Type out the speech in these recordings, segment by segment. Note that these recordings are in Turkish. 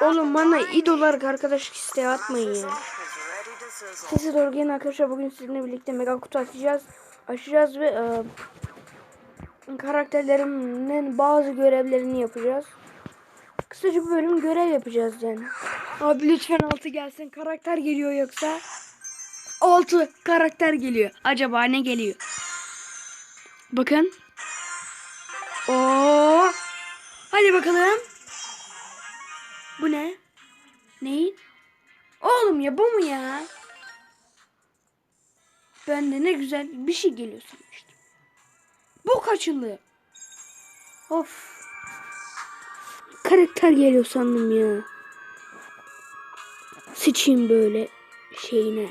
Oğlum bana id olarak arkadaşlık isteği atmayın ya. Sesi doğru gelin arkadaşlar bugün sizinle birlikte mega kutu açacağız. Açacağız ve e, karakterlerimin bazı görevlerini yapacağız. Kısaca bu bölüm görev yapacağız yani. Abi lütfen altı gelsin. Karakter geliyor yoksa. Altı karakter geliyor. Acaba ne geliyor? Bakın. Oo. Hadi bakalım. Bu ne? Neyin? Oğlum ya bu mu ya? Ben de ne güzel bir şey geliyor sanmıştım. Bu kaçılı. Of. Karakter geliyor sandım ya. Sıçayım böyle şeyine.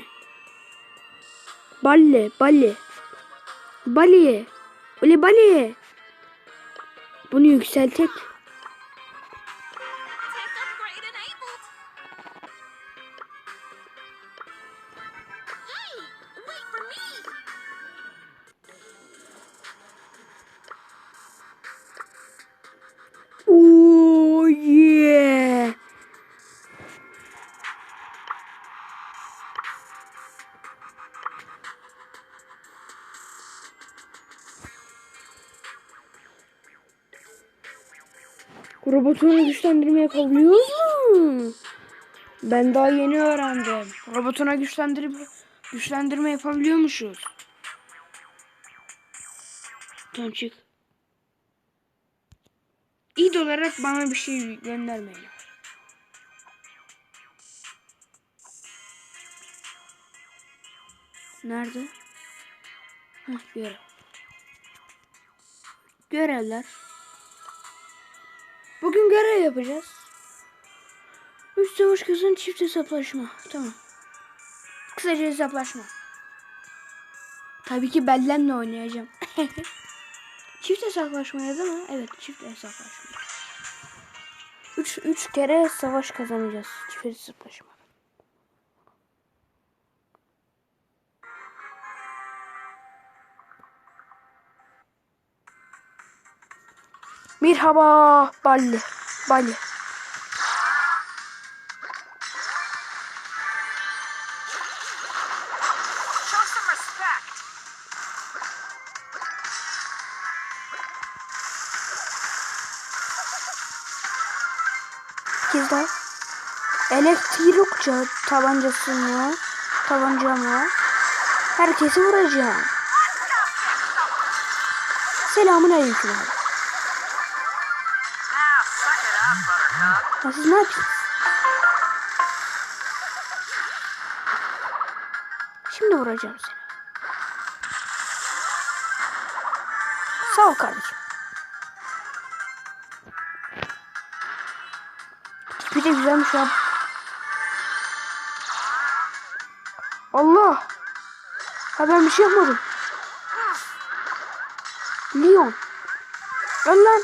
Balle, balle. Balle. Öyle balle. Bunu yükseltek. Robotunu güçlendirme yapabiliyoruz mu? Ben daha yeni öğrendim. Robotuna güçlendirip güçlendirme yapabiliyormuşuz. Tamam çık. İd olarak bana bir şey göndermeyin. Nerede? Heh, görev. Görevler. Bugün görev yapacağız. Üç savaş kızın çift hesaplaşma. Tamam. Kısaca hesaplaşma. Tabii ki Bellem'le oynayacağım. çift hesaplaşma ya değil? Evet çift hesaplaşma. Üç, üç kere savaş kazanacağız. Çift hesaplaşma. Merhaba some respect. kez daha. Elektrik ca- tabancasını tabancamla herkesi vuracağım. Selamun aleyküm Ya siz ne yapıyorsunuz? Şimdi vuracağım seni. Sağ ol kardeşim. Tipi de güzelmiş ya. Allah. Ha ben bir şey yapmadım. Leon. Öl lan.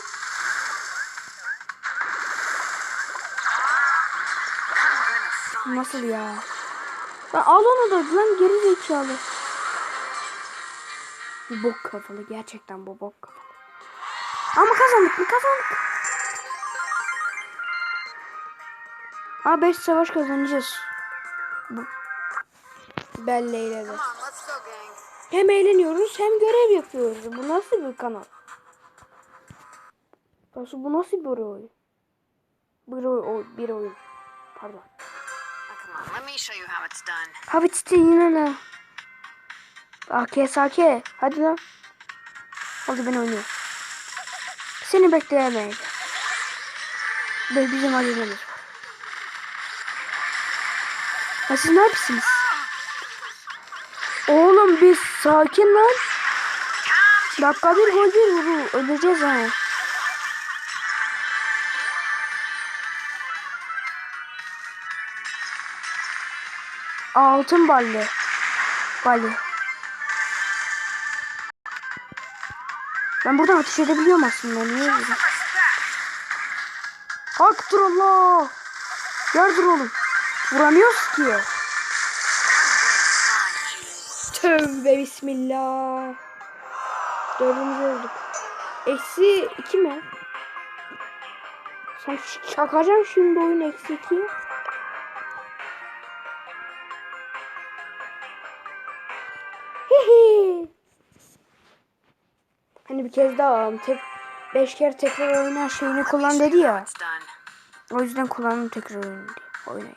Nasıl ya? Lan al onu da lan geri zekalı. Bu bok kafalı gerçekten bu bok kafalı. Ama kazandık mı kazandık. Aa 5 savaş kazanacağız. Bu. Belleyle de. Hem eğleniyoruz hem görev yapıyoruz. Bu nasıl bir kanal? Nasıl bu nasıl bir oyun? Bir oyun, bir oyun. Pardon. Abi işte yine ne? AK sake. Hadi lan. Hadi ben oynuyorum. Seni bekleyemeyiz. Ve bizim acelemiz var. Ha siz ne yapıyorsunuz? Oğlum biz sakin lan. Dakika bir gol vuru. Öleceğiz ha. Altın balli. Balli. Ben buradan ateş edebiliyorum aslında. Niye böyle? Haktır Allah. Yardır oğlum. Vuramıyoruz ki. Tövbe bismillah. Dördümüz öldük. Eksi iki mi? Sen ş- çakacağım şimdi oyun eksiki. Hihi. Bir kez daha um, tek beş kere tekrar oyna şeyini kullan dedi ya. O yüzden kullandım tekrar oyunu diye. Oynayın.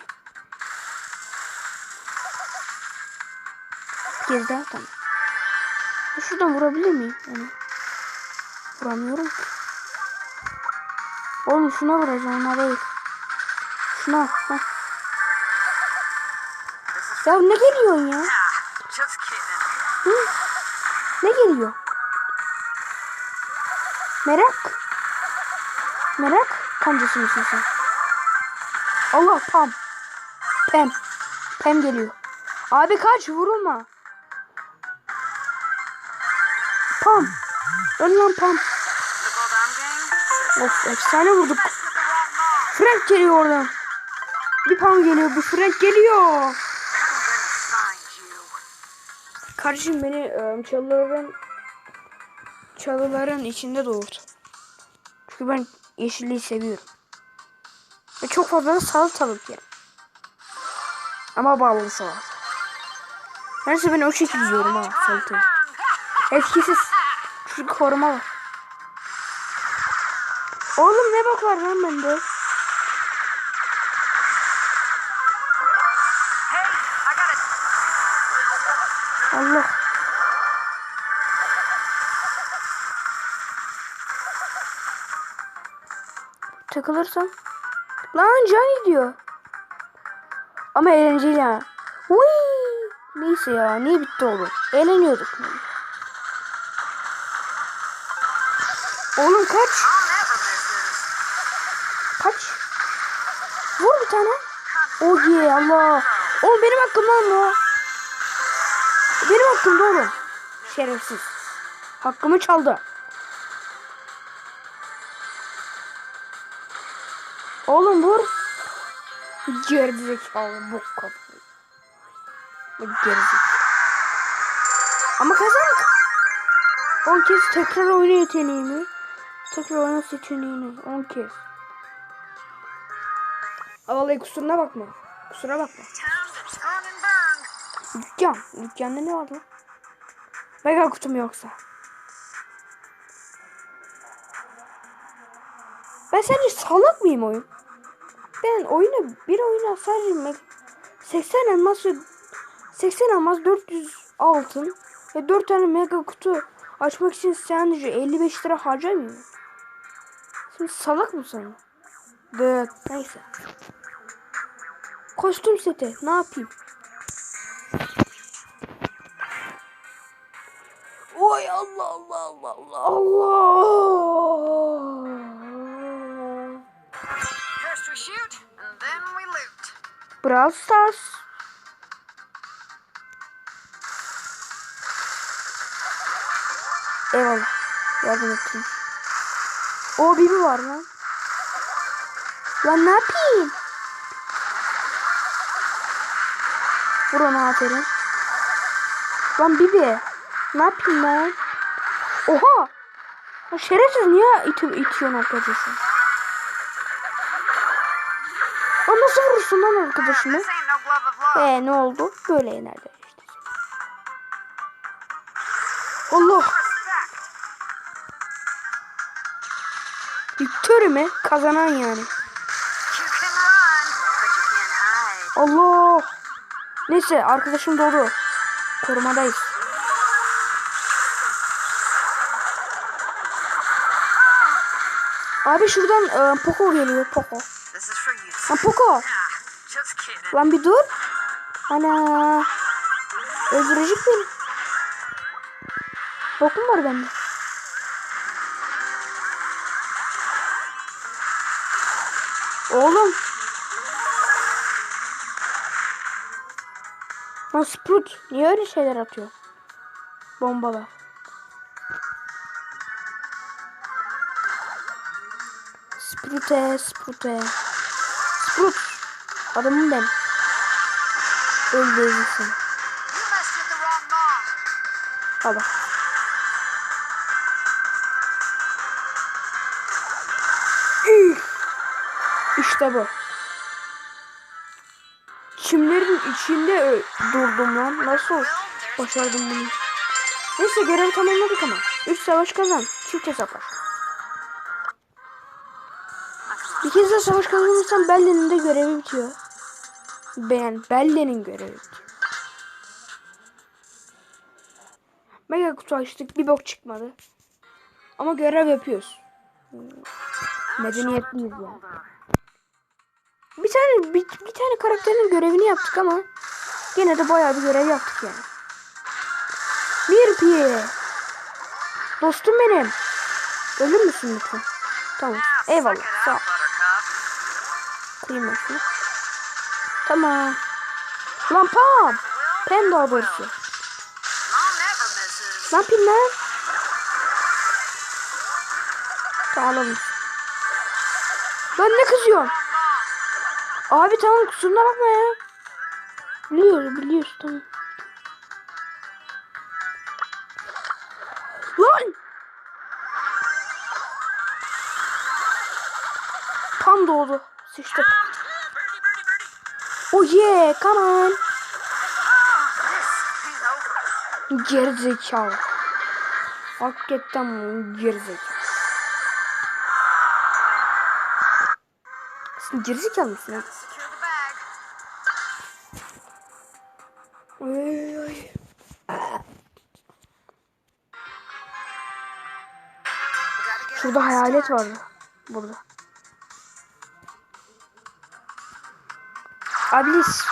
Bir kez daha tamam. Şuradan vurabilir miyim? Yani. Vuramıyorum ki. Oğlum şuna vuracağım ona değil. Şuna. Heh. Ya ne geliyorsun ya? Hı? Ne geliyor? Merak. Merak kancası mısın sen? Allah Pam. Pem. Pem geliyor. Abi kaç vurulma. Pam. Öl lan Pam. Of efsane vurduk. Frank geliyor oradan. Bir Pam geliyor. Bir Frank geliyor. Kardeşim beni e, çalıların çalıların içinde doğurdu. Çünkü ben yeşilliği seviyorum. Ve çok fazla da salatalık yerim. Ama bağlı salata. Neyse ben o şekilde yiyorum ha salatayı. Etkisiz. Çünkü koruma var. Oğlum ne bak var lan bende? Allah. Takılırsam. Lan can gidiyor. Ama eğlenceli ha. Whee! Neyse ya niye bitti oğlum? Eğleniyorduk. Oğlum kaç. Kaç. Vur bir tane. Oh yeah Allah. Oğlum benim hakkım lan bu. Benim hakkımda oğlum. Şerefsiz. Hakkımı çaldı. Oğlum vur. Gerizekalı bu kapı. Gerizekalı. Ama kazandık. 10 kez tekrar oyna yeteneğimi. Tekrar oyna seçeneğini. 10 kez. Vallahi kusuruna bakma. Kusura bakma. Dükkan. Dükkanda ne var lan? Mega kutum yoksa. Ben sence salak mıyım oyun? Ben oyunu bir oyuna me- 80 elmas ve 80 elmas 400 altın ve 4 tane mega kutu açmak için sadece 55 lira harcamıyorum. Şimdi salak mısın? Evet. Neyse. Kostüm seti. Ne yapayım? Oy Allah Allah Allah Allah Allah. Brawl Stars. Eyvallah. Yardım ettin. O Bibi var lan. Lan ne yapayım? Vur ona aferin. Lan Bibi. Ne yapayım ben? Oha. Lan şerefsiz niye iti itiyorsun arkadaşım? Lan nasıl vurursun lan arkadaşımı? This ain't no glove of love. Ee ne oldu? Böyle yenerler işte. Allah. Victory mi? Kazanan yani. Allah. Neyse arkadaşım doğdu. Korumadayız. Abi şuradan e, Poco geliyor Poco. Lan Poco. Lan bir dur. Ana. Öldürecek beni. Bokum var bende. Oğlum. Lan Sprout niye öyle şeyler atıyor? Bombalar. Sprout'e, Sprout'e. Sprout. Adamım ben. Öldürürsün. You messed with the wrong mom. Al bak. Üf. İşte bu. Çimlerin içinde durdum lan. Nasıl başardım bunu? Neyse görevi tamamladık ama. 3 savaş kazan. Çift hesaplar. Bir kez de savaş kazanırsam Belle'nin de görevi bitiyor. Ben Belle'nin görevi bitiyor. Mega kutu açtık. Bir bok çıkmadı. Ama görev yapıyoruz. Medeniyetliyiz yani. Bir tane bir, bir tane karakterin görevini yaptık ama gene de bayağı bir görev yaptık yani. Bir piye. Dostum benim. Ölür müsün lütfen? Tamam. Eyvallah. Sağ ol. Kırayım ben şunu. Tamam. Lan Pam. Pam misses. Ne yapayım lan? Lan ne kızıyorsun? Abi tamam kusuruna bakma ya. Biliyoruz biliyoruz tamam. Lan! Tam doğdu. Sıçtık. Oh yeah, come on. Gerizekalı. Hakikaten gerizekalı. Sen gerizekalı mısın ya? Ay, ay. Şurada hayalet vardı. Burada. Ablis.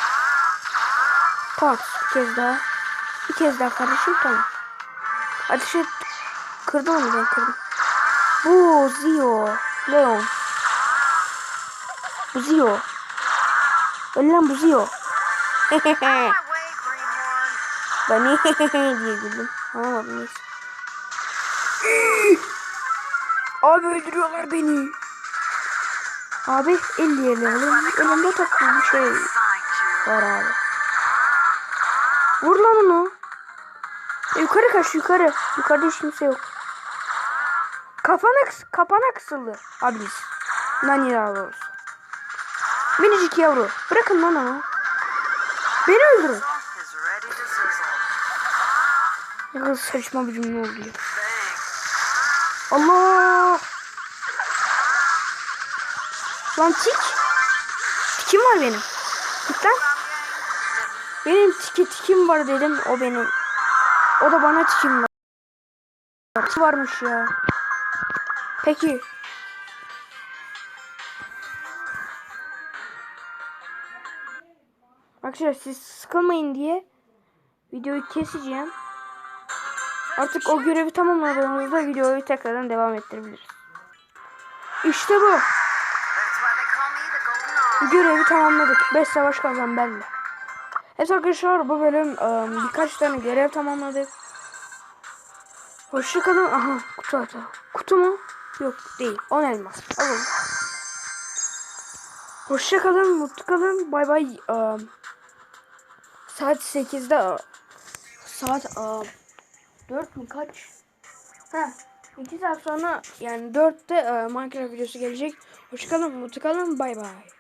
Pat. Bir kez daha. Bir kez daha kardeşim tamam. Ateşi kırdı onu ben kırdım. Bu Zio. Leon. Bu Zio. Öl lan bu Zio. Ben diye güldüm. Anlamadım neyse. Abi öldürüyorlar beni. Abi 50 yerli alayım. Önümde takılı bir şey var abi. Vur lan onu. E, yukarı kaç yukarı. Yukarıda hiç kimse yok. Kafana, kapana kısıldı. Abi biz. Daha doğrusu. Minicik yavru. Bırakın lan onu. Beni öldürün. Ne kadar saçma bir cümle oldu ya. Allah! Lan tik. Tikim var benim. Git lan. Benim tike tikim var dedim. O benim. O da bana tikim var. Tik varmış ya. Peki. Arkadaşlar siz sıkılmayın diye videoyu keseceğim. Artık o görevi tamamladığımızda videoyu tekrardan devam ettirebiliriz. İşte bu. Görevi tamamladık. 5 savaş kazan belli. Evet arkadaşlar bu bölüm ıı, birkaç tane görev tamamladık. Hoşçakalın. Aha kutu hata. Kutu mu? Yok değil. 10 elmas. Alalım. Hoşçakalın. Mutlu kalın. Bay bay. Iı, saat 8'de ıı, saat ıı, 4 mü kaç? Ha. 2 saat sonra yani 4'te ıı, Minecraft videosu gelecek. Hoşçakalın. Mutlu kalın. Bay bay.